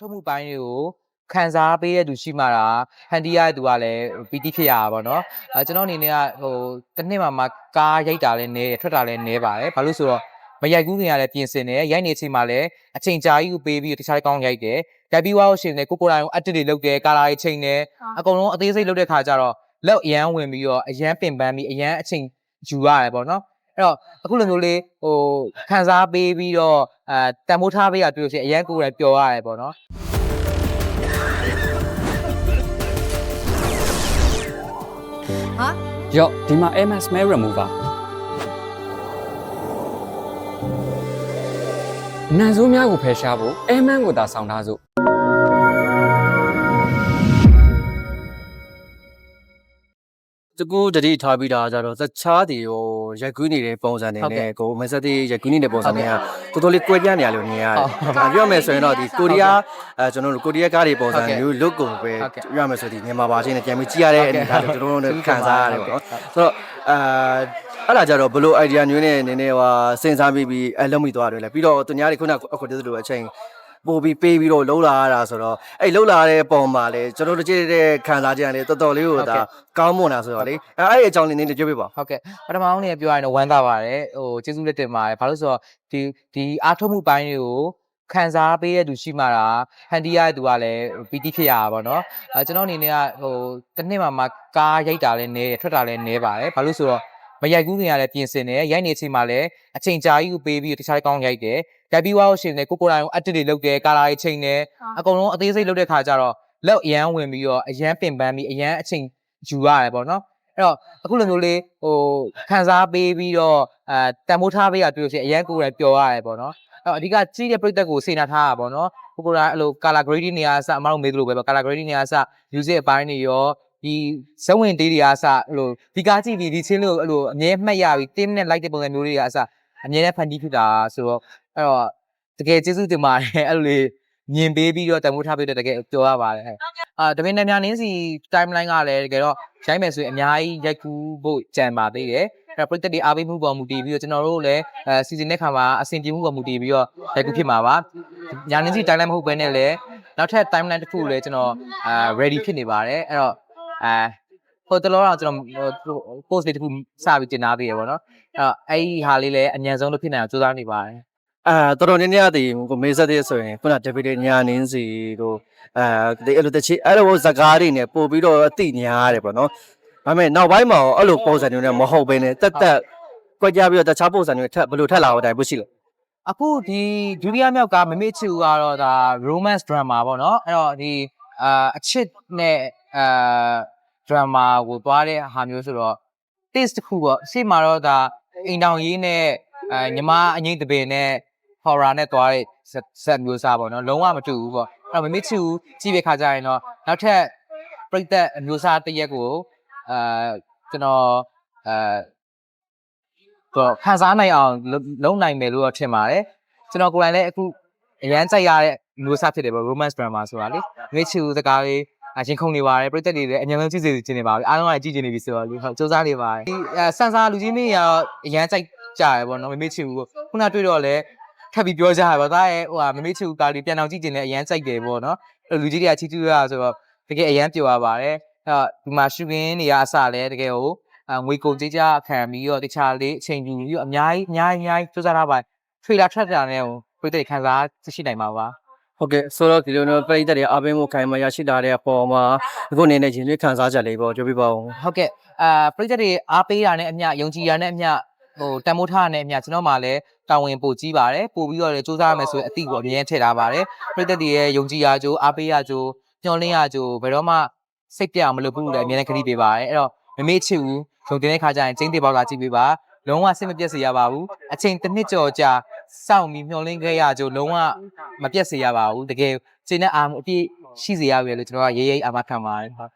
ထုတ်မှုပိုင်းတွေကိုခံစားပေးတဲ့သူရှိမှတာဟန်တီရတဲ့သူကလည်းပီတိဖြစ်ရတာပေါ့နော်အဲကျွန်တော်အနေနဲ့ကဟိုတစ်နှစ်မှာမှကားရိုက်တာလည်းနေတယ်ထွက်တာလည်းနေပါတယ်ဘာလို့ဆိုတော့မရိုက်ကူးခင်ကလည်းပြင်ဆင်တယ်ရိုက်နေချိန်မှာလည်းအချိန်ကြာကြီးကိုပေးပြီးတခြားကောင်းရိုက်တယ်ရိုက်ပြီးွားလို့ရှိရင်လည်းကိုကိုတိုင်းကိုအတစ်တွေလုပ်တယ်ကာလာတွေချိန်တယ်အကုန်လုံးအသေးစိတ်လုပ်တဲ့ခါကျတော့လက်အရန်ဝင်ပြီးတော့အရန်ပင်ပန်းပြီးအရန်အချိန်ယူရတယ်ပေါ့နော် အဲ့တော့အခုလိုမျိုးလေးဟိုခံစားပေးပြီးတော့အဲတန်ဖိုးထားပေးရတွေ့လို့ရှိရင်အရန်ကိုယ်တိုင်ပျော်ရတယ်ပေါ့နော်ဟာရော့ဒီမှာ MS Mail Remover နန်ဆိုးများကိုဖယ်ရှားဖို့ Airman ကိုသာဆောင်းထားစို့ တကူတတိထားပြီးတာကြတော့တခြားတွေဟိုရက်ကူးနေတဲ့ပုံစံတွေဟုတ်ကဲ့နဲ့ကိုမဆက်သေးရက်ကူးနေတဲ့ပုံစံတွေကတော်တော်လေးကွဲပြားနေရလို့မြင်ရတယ်ဟုတ်။ဒါပြောမယ်ဆိုရင်တော့ဒီကိုရီးယားအဲကျွန်တော်တို့ကိုရီးယားကားတွေပုံစံဟုတ်ကဲ့မျိုး look ကိုပဲဟုတ်ကဲ့ပြောရမယ်ဆိုဒီမြန်မာပါချင်းနဲ့ပြန်ပြီးကြည့်ရတဲ့ဟုတ်ကဲ့အနေအထားတွေကျွန်တော်တို့ခံစားရတယ်ပေါ့နော်ဟုတ်ကဲ့။ဆိုတော့အာအဲ့ဒါကြတော့ဘလို့ idea မျိုးနဲ့နည်းနည်းဟိုစဉ်းစားပြီးပြီးအလုံးမိသွားတယ်လေပြီးတော့သူများတွေခုနကအခုတည်းလိုအချိန် ပို့ပြီးပေးပြီးတော့လှုပ်လာရတာဆိုတော့အဲ့လှုပ်လာတဲ့ပုံမှာလေကျွန်တော်တို့ကြည့်တဲ့ခံစားချက်ကလေတော်တော်လေးကိုဒါကောင်းမွန်တာဆိုတော့လေအဲ့အဲ့အကြောင်းလေးနည်းနည်းပြောပြပါဟုတ်ကဲ့ပထမအောင်နေပြောရရင်တော့ဝမ်းသာပါတယ်ဟိုကျေးဇူးလက်တင်ပါတယ်ဘာလို့ဆိုတော့ဒီဒီအားထုတ်မှုပိုင်းတွေကိုခံစားပေးတဲ့သူရှိမှတာဟန်တီရတဲ့သူကလည်းပီတိဖြစ်ရတာပေါ့နော်အဲကျွန်တော်အနေနဲ့ကဟိုတစ်နှစ်မှာမှကားရိုက်တာလည်းနေတယ်ထွက်တာလည်းနေပါတယ်ဘာလို့ဆိုတော့ မရိုက်ကူးခင်ကလည်းပြင်ဆင်တယ်ရိုက်နေချိန်မှာလည်းအချိန်ကြာကြီးကိုပေးပြီးတခြားကောင်းရိုက်တယ်ရိုက်ပြီးွားလို့ရှိရင်လည်းကိုကိုတိုင်းကိုအတစ်တွေလုပ်တယ်ကာလာတွေချိန်တယ်အကုန်လုံးအသေးစိတ်လုပ်တဲ့ခါကျတော့လက်အရန်ဝင်ပြီးတော့အရန်ပင်ပန်းပြီးအရန်အချိန်ယူရတယ်ပေါ့နော်အဲ့တော့အခုလိုမျိုးလေးဟိုခံစားပေးပြီးတော့အဲတန်ဖိုးထားပေးရတွေ့လို့ရှိရင်အရန်ကိုယ်တိုင်ပျော်ရတယ်ပေါ့နော်အဲ့တော့အဓိကကြီးတဲ့ပြိသက်ကိုစေနာထားတာပေါ့နော်ကိုကိုယ်တိုင်အဲ့လို color grading တွေအားစအမတို့မေးသလိုပဲပေါ့ color grading တွေအားစ music အပိုင်းတွေရော ဒီဇဝင်တေးတွေအားစအဲ့လိုဒီကားကြည့်ပြီးဒီချင်းလို့အဲ့လိုအမြဲမှတ်ရပြီးတင်းနဲ့ like တဲ့ပုံစံမျိုးတွေအားစအမြဲတမ်းဖန်တီးဖြစ်တာဆိုတော့အဲ့တော့တကယ်ကျေးဇူးတင်ပါတယ်အဲ့လိုလေးမြင်ပေးပြီးတော့တန်ဖိုးထားပေးတဲ့တကယ်ပြောရပါတယ်ဟဲ့အာတပင်းတများနင်းစီ timeline ကလည်းတကယ်တော့ရိုက်မယ်ဆိုရင်အများကြီးရိုက်ကူးဖို့ကြံပါသေးတယ်အဲ့တော့ပရိသတ်တွေအားပေးမှုပေါ်မူတည်ပြီးတော့ကျွန်တော်တို့လည်းအဲ season တဲ့ခါမှာအဆင်ပြေမှုပေါ်မူတည်ပြီးတော့ရိုက်ကူးဖြစ်မှာပါညာနင်းစီ timeline မဟုတ်ဘဲနဲ့လည်းနောက်ထပ် timeline တစ်ခုလည်းကျွန်တော်အာ ready ဖြစ်နေပါတယ်အဲ့တော့ အဲဟိုတလောတော့ကျွန်တော် post လေးတစ်ခုစပြီးတင်ထားသေးရပေါ့နော်အဲ့တော့အဲ့ဒီဟာလေးလည်းအញ្ញံဆုံးလို့ဖြစ်နိုင်အောင်ကြိုးစားနေပါတယ်အာတော်တော်များများတည်ကိုမေးဆက်တဲ့ဆိုရင်ခုန David ညာနင်းစီကိုအဲဒီအဲ့လိုတချီအဲ့လိုဇကားတွေနဲ့ပို့ပြီးတော့အတိညာရတယ်ပေါ့နော်ဒါပေမဲ့နောက်ပိုင်းမှာရောအဲ့လိုပုံစံတွေနဲ့မဟုတ်ဘဲနဲ့တက်တက်ကြွက်ကြပြီးတော့တခြားပုံစံတွေထပ်ဘယ်လိုထက်လာအောင်တိုင်ဖို့ရှိလဲအခုဒီဒုတိယမြောက်ကမမေ့ချူကတော့ဒါ romance drama ပေါ့နော်အဲ့တော့ဒီအာအချစ်နဲ့ အာ drama ကိုသွားတဲ့ဟာမျိုးဆိုတော့ taste တစ်ခုပေါ့ရှေ့မှာတော့ဒါအိမ်တောင်ရေးနဲ့အဲညီမအငိမ့်တပင်နဲ့ horror နဲ့သွားတဲ့ဇက်မျိုးစားပေါ့နော်လုံးဝမတူဘူးပေါ့အဲ့တော့မမေ့ချူကြည့်တဲ့ခါကျရင်တော့နောက်ထပ်ပြိသက်အမျိုးစားတစ်ရက်ကိုအာကျွန်တော်အဲတော့ခံစားနိုင်အောင်လုပ်လုပ်နိုင်မယ်လို့တော့ထင်ပါတယ်ကျွန်တော်ကိုယ်တိုင်လည်းအခုအရန်ကြိုက်ရတဲ့မျိုးစားဖြစ်တယ်ပေါ့ romance drama ဆိုတာလေငွေချူစကားလေးအ ရင်ခုန်နေပါတယ်ပြည့်တက်တွေလည်းအញ្ញံဆုံးကြည့်စေချင်နေပါပြီအားလုံးကကြည့်ချင်နေပြီဆိုတော့လေဟုတ်စူးစမ်းနေပါတယ်ဒီအဲဆန်ဆာလူကြီးမင်းကတော့အရန်ကြိုက်ကြရပေါ့နော်မမေချူကိုခုနတွေ့တော့လည်းထပ်ပြီးပြောကြရပါသားရဲ့ဟိုဟာမမေချူကားလေးပြန်အောင်ကြည့်ချင်တယ်အရန်ကြိုက်တယ်ပေါ့နော်အဲ့လူကြီးတွေကချီးကျူးရဆိုတော့တကယ်အရန်ပျော်ရပါတယ်အဲ့ဒီမှာရှူကင်းတွေကအစလည်းတကယ်ဟိုအငွေကုန်ကြေးကြခံပြီးတော့တခြားလေးအချိန်ယူပြီးတော့အများကြီးအများကြီးအများကြီးစူးစမ်းထားပါတယ်ထွေလာထွက်တာနဲ့ဟိုပြည့်တဲ့ခံစားသိရှိနိုင်ပါပါ ဟုတ်ကဲ့ဆိုတော့ဒီလိုမျိုးပြည်သက်တွေအားပေးမှုခိုင်မာရရှိလာတဲ့အပေါ်မှာအခုအနေနဲ့ရင်သွေးခံစားချက်လေးပေါ့ပြောပြပါဦးဟုတ်ကဲ့အာပြည့်တဲ့တွေအားပေးတာနဲ့အမျှယုံကြည်တာနဲ့အမျှဟိုတန်မိုးထားတာနဲ့အမျှကျွန်တော်မှလည်းတာဝန်ပို့ကြီးပါတယ်ပို့ပြီးတော့လည်းစူးစမ်းရမယ်ဆိုရင်အတိကိုအမြဲထည့်ထားပါတယ်ပြည့်တဲ့တွေရဲ့ယုံကြည်ရာကြိုးအားပေးရာကြိုးညှော်လင်းရာကြိုးဘယ်တော့မှစိတ်ပြအောင်မလုပ်ဘူးလို့လည်းအမြဲတမ်းခရီးပေးပါတယ်အဲ့တော့မမေ့ချစ်ဘူးဂျုံတင်တဲ့ခါကျရင်ကျင်းတေပေါက်ကကြည့်ပေးပါလုံးဝစိတ်မပြတ်စေရပါဘူးအချိန်တစ်နှစ်ကျော်ကြာ စောင့်ပြီးမျောလင်းခဲ့ရကြလုံးဝမပြတ်စေရပါဘူးတကယ်ချိန်နဲ့အာမှုအပြည့်ရှိစေရပြီလို့ကျွန်တော်ကရေးရေးအာမခံပါတယ်ဟုတ်